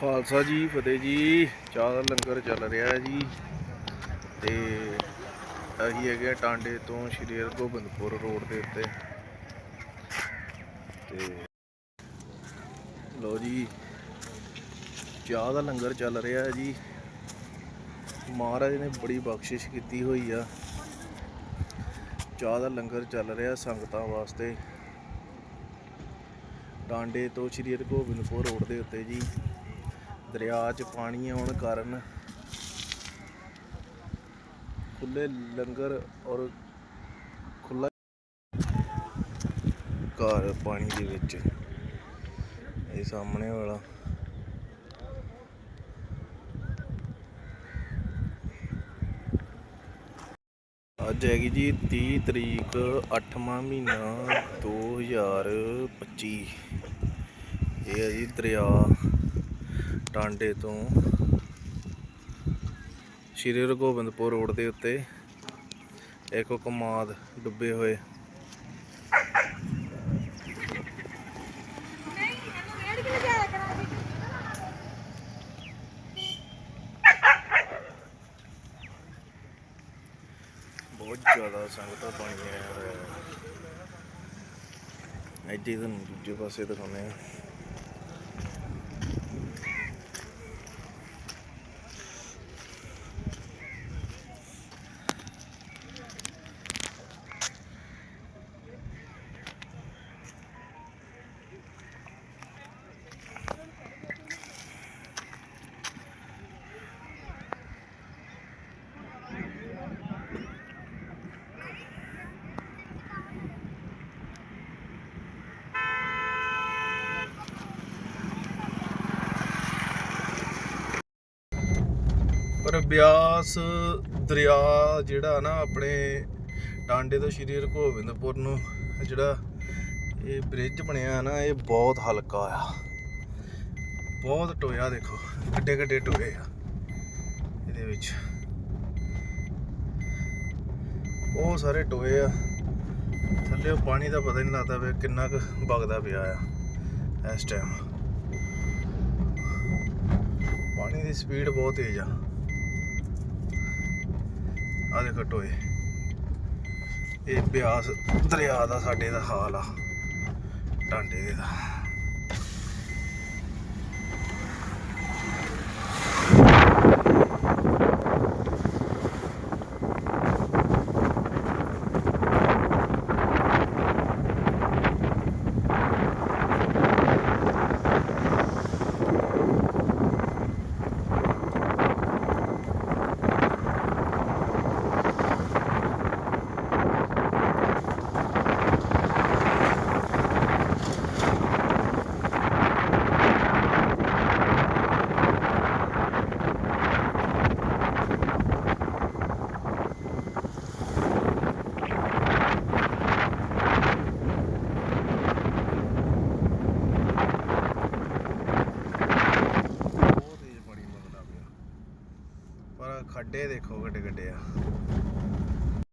ਖਾਲਸਾ ਜੀ, ਫਤਿਹ ਜੀ। ਚਾਹ ਦਾ ਲੰਗਰ ਚੱਲ ਰਿਹਾ ਹੈ ਜੀ। ਤੇ ਅਸੀਂ ਹੈਗੇ ਆ ਟਾਂਡੇ ਤੋਂ ਸ਼੍ਰੀ ਹਰਗੋਬਿੰਦਪੁਰ ਰੋਡ ਦੇ ਉੱਤੇ। ਤੇ ਲੋ ਜੀ ਚਾਹ ਦਾ ਲੰਗਰ ਚੱਲ ਰਿਹਾ ਹੈ ਜੀ। ਮਹਾਰਾਜ ਨੇ ਬੜੀ ਬਖਸ਼ਿਸ਼ ਕੀਤੀ ਹੋਈ ਆ। ਚਾਹ ਦਾ ਲੰਗਰ ਚੱਲ ਰਿਹਾ ਸੰਗਤਾਂ ਵਾਸਤੇ। ਟਾਂਡੇ ਤੋਂ ਸ਼੍ਰੀ ਹਰਗੋਬਿੰਦਪੁਰ ਰੋਡ ਦੇ ਉੱਤੇ ਜੀ। ਦਰਿਆ 'ਚ ਪਾਣੀ ਆਉਣ ਕਾਰਨ ਖੁੱਲੇ ਲੰਗਰ ਔਰ ਖੁੱਲਾ ਘਰ ਪਾਣੀ ਦੇ ਵਿੱਚ। ਇਹ ਸਾਹਮਣੇ ਵਾਲਾ। ਅੱਜ ਹੈਗੀ ਜੀ 30 ਤਰੀਕ 8ਵਾਂ ਮਹੀਨਾ 2025 ਇਹ ਹੈ ਜੀ ਦਰਿਆ। ਟਾਂਡੇ ਤੋਂ ਸ਼੍ਰੀ ਹਰਗੋਬਿੰਦਪੁਰ ਰੋਡ ਦੇ ਉੱਤੇ ਇੱਕ ਕਮਾਦ ਡੁੱਬੇ ਹੋਏ। ਬਹੁਤ ਜ਼ਿਆਦਾ ਸੰਗਤਾਂ ਪਾਣੀ ਆਇਆ ਹੋਇਆ ਹੈ ਇੱਥੇ ਤੁਹਾਨੂੰ ਦੂਜੇ ਪਾਸੇ ਦਿਖਾਉਂਦੇ ਆ। ਪਰ ਬਿਆਸ ਦਰਿਆ ਜਿਹੜਾ ਨਾ ਆਪਣੇ ਟਾਂਡੇ ਤੋਂ ਸ਼੍ਰੀ ਹਰਗੋਬਿੰਦਪੁਰ ਨੂੰ ਜਿਹੜਾ ਇਹ ਬ੍ਰਿਜ ਬਣਿਆ ਨਾ, ਇਹ ਬਹੁਤ ਹਲਕਾ ਆ। ਬਹੁਤ ਟੋਇਆ ਦੇਖੋ, ਕਿੱਡੇ ਕਿੱਡੇ ਟੋਏ ਆ ਇਹਦੇ ਵਿੱਚ। ਬਹੁਤ ਸਾਰੇ ਟੋਏ ਆ। ਥੱਲੇ ਪਾਣੀ ਦਾ ਪਤਾ ਨਹੀਂ ਲੱਗਦਾ ਵੀ ਕਿੰਨਾ ਕੁ ਵਗਦਾ ਪਿਆ ਆ ਇਸ ਟਾਈਮ ਪਾਣੀ ਦੀ ਸਪੀਡ ਬਹੁਤ ਤੇਜ਼ ਆ। ਆ ਦੇਖੋ ਟੋਏ। ਇਹ ਬਿਆਸ ਦਰਿਆ ਦਾ ਸਾਡੇ ਦਾ ਹਾਲ ਆ। ਟਾਂਡੇ ਦੇ ਦਾ ਬਹੁਤ ਤੇਜ਼ ਪਾਣੀ ਵਗਦਾ ਪਿਆ ਪਰ ਖੱਡੇ ਦੇਖੋ ਗੱਡੇ ਗੱਡੇ ਆ।